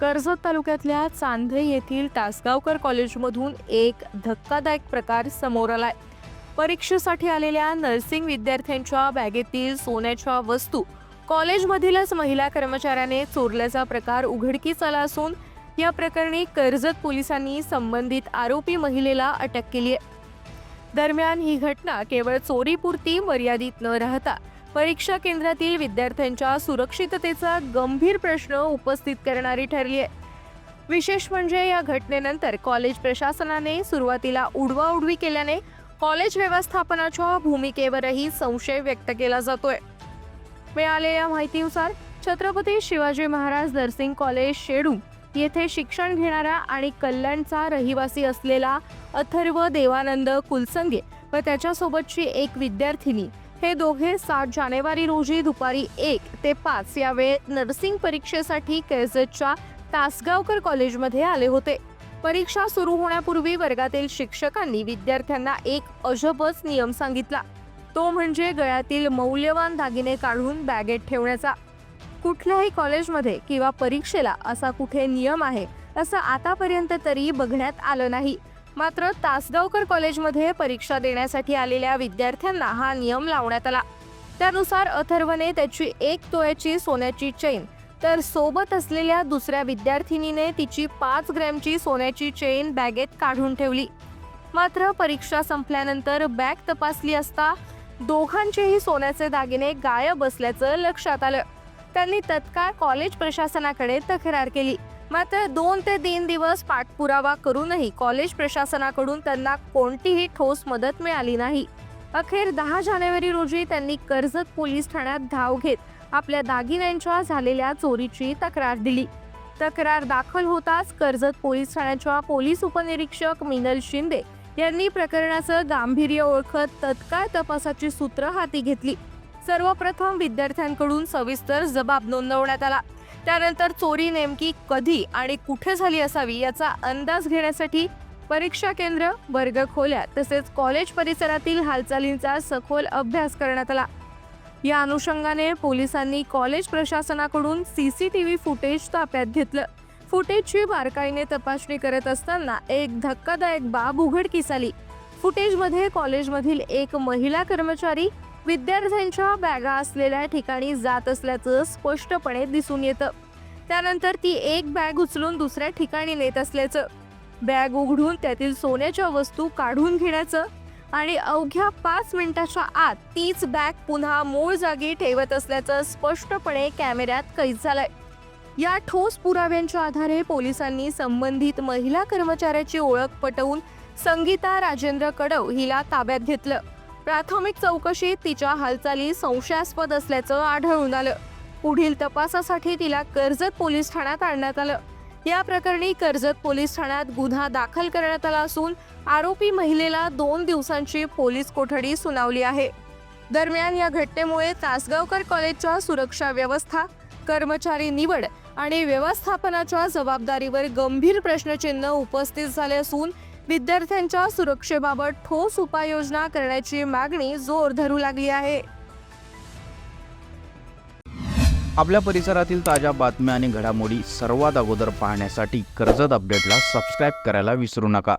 कर्जत तालुक्यातल्या चांधे येथील तासगावकर कॉलेजमधून एक धक्कादायक प्रकार समोर आलाय. परीक्षेसाठी आलेल्या नर्सिंग विद्यार्थ्यांच्या बॅगेतील सोन्याच्या वस्तू कॉलेजमधीलच महिला कर्मचाऱ्याने चोरल्याचा प्रकार उघडकीस आला असून या प्रकरणी कर्जत पोलिसांनी संबंधित आरोपी महिलेला अटक केली आहे. दरम्यान ही घटना केवळ चोरीपुरती मर्यादित न राहता परीक्षा केंद्रातील विद्यार्थ्यांच्या सुरक्षिततेचा गंभीर प्रश्न उपस्थित करणारी ठरली आहे विशेष म्हणजे या घटनेनंतर कॉलेज प्रशासनाने सुरुवातीला उडवाउडवी केल्याने कॉलेज व्यवस्थापनाच्या भूमिकेवरही संशय व्यक्त केला जातोय. मिळालेल्या माहितीनुसार छत्रपती शिवाजी महाराज नर्सिंग कॉलेज शेडू येथे शिक्षण घेणारा आणि कल्याणचा रहिवासी असलेला अथर्व देवानंद कुलसंगे व त्याच्यासोबतची एक विद्यार्थिनी हे दोघे सात जानेवारी रोजी दुपारी एक ते पाच या वेळेत नर्सिंग परीक्षेसाठी कर्जतच्या तासगावकर कॉलेजमध्ये आले होते. परीक्षा सुरू होण्यापूर्वी वर्गातील शिक्षकांनी विद्यार्थ्यांना एक अजबच नियम सांगितला. तो म्हणजे गळ्यातील मौल्यवान दागिने काढून बॅगेत ठेवण्याचा. कुठल्याही कॉलेजमध्ये किंवा परीक्षेला असा कुठे नियम आहे असं आतापर्यंत तरी बघण्यात आलं नाही. मात्र तासगावकर कॉलेजमध्ये परीक्षा देण्यासाठी आलेल्या विद्यार्थ्यांना हा नियम लावण्यात आला. त्यानुसार अथर्वने त्याची एक तोळ्याची सोन्याची चेन तर सोबत असलेल्या दुसऱ्या विद्यार्थिनीने तिची पाच ग्रॅमची सोन्याची चेन बॅगेत काढून ठेवली. मात्र परीक्षा संपल्यानंतर बॅग तपासली असता दोघांचेही सोन्याचे दागिने गायब असल्याचं लक्षात आलं. त्यांनी तत्काळ कॉलेज प्रशासनाकडे तक्रार केली. मात्र दोन ते तीन दिवस पाठपुरावा करूनही कॉलेज प्रशासनाकडून त्यांना कोणतीही ठोस मदत मिळाली नाही. अखेर दहा जानेवारी रोजी त्यांनी कर्जत पोलीस ठाण्यात धाव घेत आपल्या दागिन्यांच्या झालेल्या चोरीची तक्रार दिली. तक्रार दाखल होताच कर्जत पोलीस ठाण्याच्या पोलीस उपनिरीक्षक मिनल शिंदे यांनी प्रकरणाचं गांभीर्य ओळखत तत्काळ तपासाची सूत्र हाती घेतली. सर्वप्रथम विद्यार्थ्यांकडून सविस्तर जबाब नोंदवण्यात आला. त्यानंतर चोरी नेमकी कधी आणि कुठे झाली असावी याचा अंदाज घेण्यासाठी परीक्षा केंद्र वर्ग खोल्या तसेच कॉलेज परिसरातील हालचालींचा सखोल अभ्यास करण्यात आला. या अनुषंगाने पोलिसांनी कॉलेज प्रशासनाकडून C C T V footage ताब्यात घेतलं. फुटेजची बारकाईने तपासणी करत असताना एक धक्कादायक बाब उघडकीस आली. फुटेजमध्ये कॉलेजमधील एक महिला कर्मचारी विद्यार्थ्यांच्या बॅगा असलेल्या ठिकाणी जात असल्याचं स्पष्टपणे दिसून येतं. त्यानंतर ती एक बॅग उचलून दुसऱ्या ठिकाणी नेत असल्याचं. बॅग उघडून त्यातील सोन्याच्या वस्तू काढून घेण्याचं आणि अवघ्या पाच मिनिटाच्या आत तीच बॅग पुन्हा मूळ जागी ठेवत असल्याचं स्पष्टपणे कॅमेऱ्यात कैद झालंय. या ठोस पुराव्यांच्या आधारे पोलिसांनी संबंधित महिला कर्मचाऱ्याची ओळख पटवून संगीता राजेंद्र कडव हिला ताब्यात घेतलं. प्राथमिक चौकशीत तिच्या हालचाली संशयास्पद असल्याचं आढळून आलं. पुढील तपासासाठी तिला कर्जत पोलीस ठाण्यात आणण्यात आलं. या प्रकरणी कर्जत पोलीस ठाण्यात गुन्हा दाखल करण्यात आला असून आरोपी महिलेला दोन दिवसांची पोलीस कोठडी सुनावली आहे. दरम्यान या घटनेमुळे तासगावकर कॉलेजच्या सुरक्षा व्यवस्था कर्मचारी निवड आणि व्यवस्थापनाच्या जबाबदारीवर गंभीर प्रश्नचिन्ह उपस्थित झाले असून विद्यार्थ्यांच्या सुरक्षेबाबत ठोस उपाययोजना करण्याची मागणी जोर धरू लागली आहे. आपल्या परिसरातील ताज्या बातम्या आणि घडामोडी सर्वात अगोदर पाहण्यासाठी कर्जत अपडेटला सबस्क्राईब करायला विसरू नका.